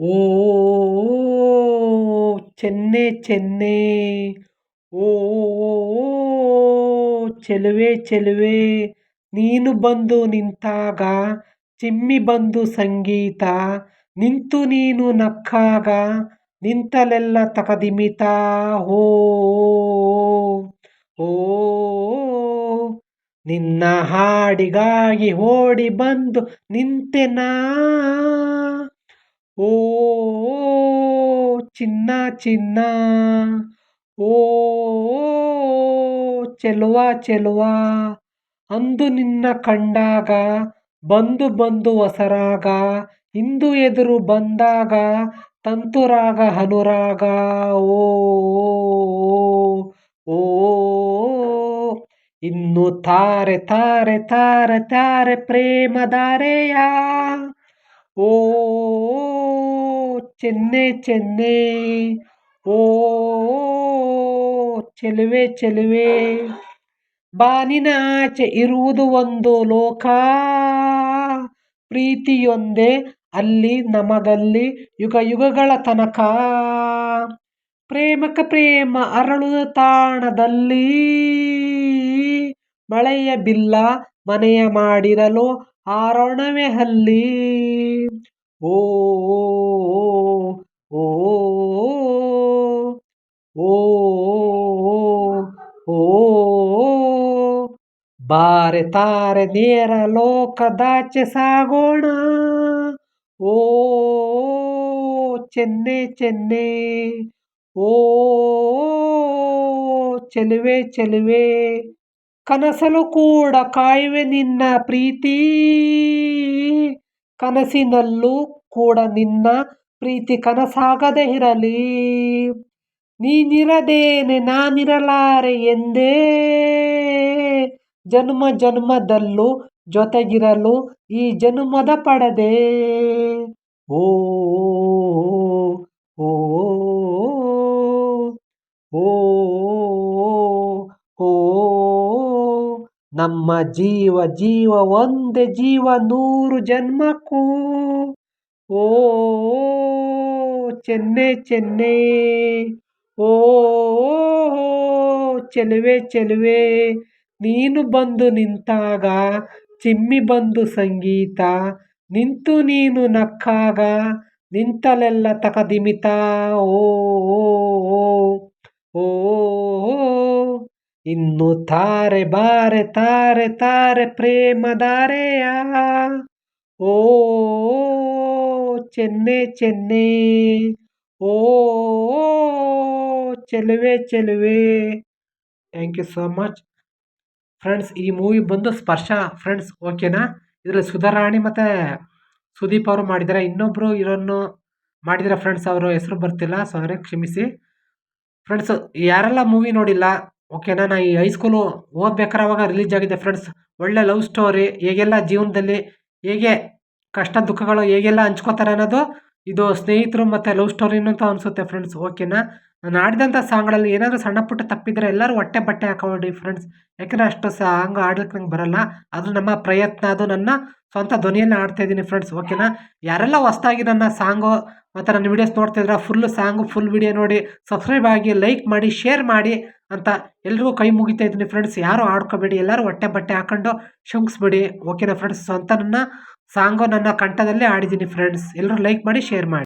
ಓ, ಚೆನ್ನೆ ಚೆನ್ನೆ. ಓ, ಚೆಲುವೆ ಚೆಲುವೆ. ನೀನು ಬಂದು ನಿಂತಾಗ, ಚಿಮ್ಮಿ ಬಂದು ಸಂಗೀತ. ನಿಂತು ನೀನು ನಕ್ಕಾಗ, ನಿಂತಲೆಲ್ಲ ತಕದಿಮಿತ ಹೋ ಓ ನಿನ್ನ ಹಾಡಿಗಾಗಿ ಓಡಿ ಬಂದು ನಿಂತೆನಾ? ಓ, ಚಿನ್ನ ಚಿನ್ನ. ಓ, ಚೆಲುವ ಚೆಲುವ. ಅಂದು ನಿನ್ನ ಕಂಡಾಗ, ಬಂದು ಬಂದು ಹೊಸರಾಗ ಇಂದು ಎದುರು ಬಂದಾಗ, ತಂತುರಾಗ ಅನುರಾಗ ಓ ಓ, ಇನ್ನು ತಾರೆ ತಾರೆ ತಾರೆ ತಾರೆ, ಪ್ರೇಮದಾರೆಯ. ಓ ಚೆನ್ನೆ ಚೆನ್ನೆ, ಓ, ಚೆಲುವೆ ಚೆಲುವೆ. ಬಾನಿನ ಆಚೆ ಇರುವುದು ಒಂದು ಲೋಕ. ಪ್ರೀತಿಯೊಂದೇ ಅಲ್ಲಿ, ನಮಗಲ್ಲಿ ಯುಗ ಯುಗಗಳ ತನಕ. ಪ್ರೇಮಕ ಪ್ರೇಮ ಅರಳು ತಾಣದಲ್ಲಿ. ಮಳೆಯ ಬಿಲ್ಲ ಮನೆಯ ಮಾಡಿರಲು ಆರೋಣವೇ ಅಲ್ಲಿ. ಓ ಬಾರೆ ತಾರೆ ನೇರ ಲೋಕದಾಚೆ ಸಾಗೋಣ. ಓ ಚೆನ್ನೆ ಚೆನ್ನೆ. ಓ ಚೆಲುವೆ ಚೆಲುವೆ. ಕನಸಲು ಕೂಡ ಕಾಯುವೆ ನಿನ್ನ ಪ್ರೀತಿ. ಕನಸಿನಲ್ಲೂ ಕೂಡ ನಿನ್ನ ಪ್ರೀತಿ ಕನಸಾಗದೆ ಇರಲಿ. ನೀನಿರದೇನೆ ನಾನಿರಲಾರೆ ಎಂದೇ. ಜನ್ಮ ಜನ್ಮದಲ್ಲೂ ಜೊತೆಗಿರಲು ಈ ಜನ್ಮದ ಪಡದೆ. ಓ ಓ ಓ ನಮ್ಮ ಜೀವ ಜೀವ ಒಂದೇ ಜೀವ ನೂರು ಜನ್ಮಕ್ಕೂ. ಓ ಚೆನ್ನೆ ಚೆನ್ನೆ. ಓ ಚೆಲುವೆ ಚೆಲುವೆ. ನೀನು ಬಂದು ನಿಂತಾಗ, ಚಿಮ್ಮಿ ಬಂದು ಸಂಗೀತ. ನಿಂತು ನೀನು ನಕ್ಕಾಗ, ನಿಂತಲೆಲ್ಲ ತಕದಿಮಿತ. ಓ ಓ ಓ ಇನ್ನು ತಾರೆ ಬಾರೆ, ತಾರೆ ತಾರೆ ಪ್ರೇಮದಾರೆಯ ಓ, ಚೆನ್ನೆ ಚೆನ್ನೆ. ಓ, ಚೆಲುವೆ ಚೆಲುವೆ. Thank you so much friends ಈ ಮೂವಿ ಬಂದು ಸ್ಪರ್ಶ. ಫ್ರೆಂಡ್ಸ್ ಓಕೆನಾ ಇದರಲ್ಲಿ ಸುಧಾರಾಣಿ ಮತ್ತು ಸುದೀಪ್ ಅವರು ಮಾಡಿದ್ದಾರೆ ಇನ್ನೊಬ್ಬರು ಇರೋನು ಮಾಡಿದ್ದಾರೆ ಫ್ರೆಂಡ್ಸ್ ಅವರು ಹೆಸರು ಬರ್ತಿಲ್ಲ ಸಾರಿ ಕ್ಷಮಿಸಿ. ಫ್ರೆಂಡ್ಸ್ ಯಾರೆಲ್ಲ ಮೂವಿ ನೋಡಿಲ್ಲ ಓಕೆನಾ ನಾ? ಈ ಹೈಸ್ಕೂಲು ಓದ್ಬೇಕಾರೆ ಅವಾಗ ರಿಲೀಸ್ ಆಗಿದೆ ಫ್ರೆಂಡ್ಸ್ ಒಳ್ಳೆ ಲವ್ ಸ್ಟೋರಿ ಹೇಗೆಲ್ಲ ಜೀವನದಲ್ಲಿ, ಹೇಗೆ ಕಷ್ಟ, ದುಃಖಗಳು ಹೇಗೆಲ್ಲ ಹಂಚ್ಕೋತಾರೆ ಅನ್ನೋದು ಇದು ಸ್ನೇಹಿತರು ಮತ್ತು ಲವ್ ಸ್ಟೋರಿ ಅಂತ ಅನಿಸುತ್ತೆ ಫ್ರೆಂಡ್ಸ್ ಓಕೆನಾ ನಾನು ಆಡಿದಂಥ ಸಾಂಗ್ಗಳಲ್ಲಿ ಏನಾದರೂ ಸಣ್ಣ ಪುಟ್ಟ ತಪ್ಪಿದ್ರೆ ಎಲ್ಲರೂ ಹೊಟ್ಟೆ ಬಟ್ಟೆ ಹಾಕೊಳ್ಳಿ ಫ್ರೆಂಡ್ಸ್ ಯಾಕಂದರೆ ಅಷ್ಟು ಸಾಂಗ್ ಆಡ್ಲಿಕ್ಕೆ ನಂಗೆ ಬರಲ್ಲ. ಅದು ನಮ್ಮ ಪ್ರಯತ್ನ, ಅದು ನನ್ನ ಸ್ವಂತ ಧ್ವನಿಯನ್ನು ಆಡ್ತಾ ಇದ್ದೀನಿ ಫ್ರೆಂಡ್ಸ್ ಓಕೆನಾ ಯಾರೆಲ್ಲ ಹೊಸ್ದಾಗಿ ನನ್ನ ಸಾಂಗು ಮತ್ತು ನನ್ನ ವಿಡಿಯೋಸ್ ನೋಡ್ತಾ ಫುಲ್ ಸಾಂಗು ಫುಲ್ ವೀಡಿಯೋ ನೋಡಿ ಸಬ್ಸ್ಕ್ರೈಬ್ ಆಗಿ ಲೈಕ್ ಮಾಡಿ ಶೇರ್ ಮಾಡಿ ಅಂತ ಎಲ್ರಿಗೂ ಕೈ ಮುಗಿತಾ ಇದ್ದೀನಿ ಫ್ರೆಂಡ್ಸ್ ಯಾರು ಆಡ್ಕೋಬೇಡಿ, ಎಲ್ಲರೂ ಹೊಟ್ಟೆ ಬಟ್ಟೆ ಹಾಕೊಂಡು ಶಂಕ್ಸ್ಬಿಡಿ ಓಕೆನಾ ಫ್ರೆಂಡ್ಸ್ ಸ್ವಂತ ನನ್ನ ಸಾಂಗು ನನ್ನ ಕಂಠದಲ್ಲೇ ಆಡಿದ್ದೀನಿ ಫ್ರೆಂಡ್ಸ್ ಎಲ್ಲರೂ ಲೈಕ್ ಮಾಡಿ ಶೇರ್ ಮಾಡಿ.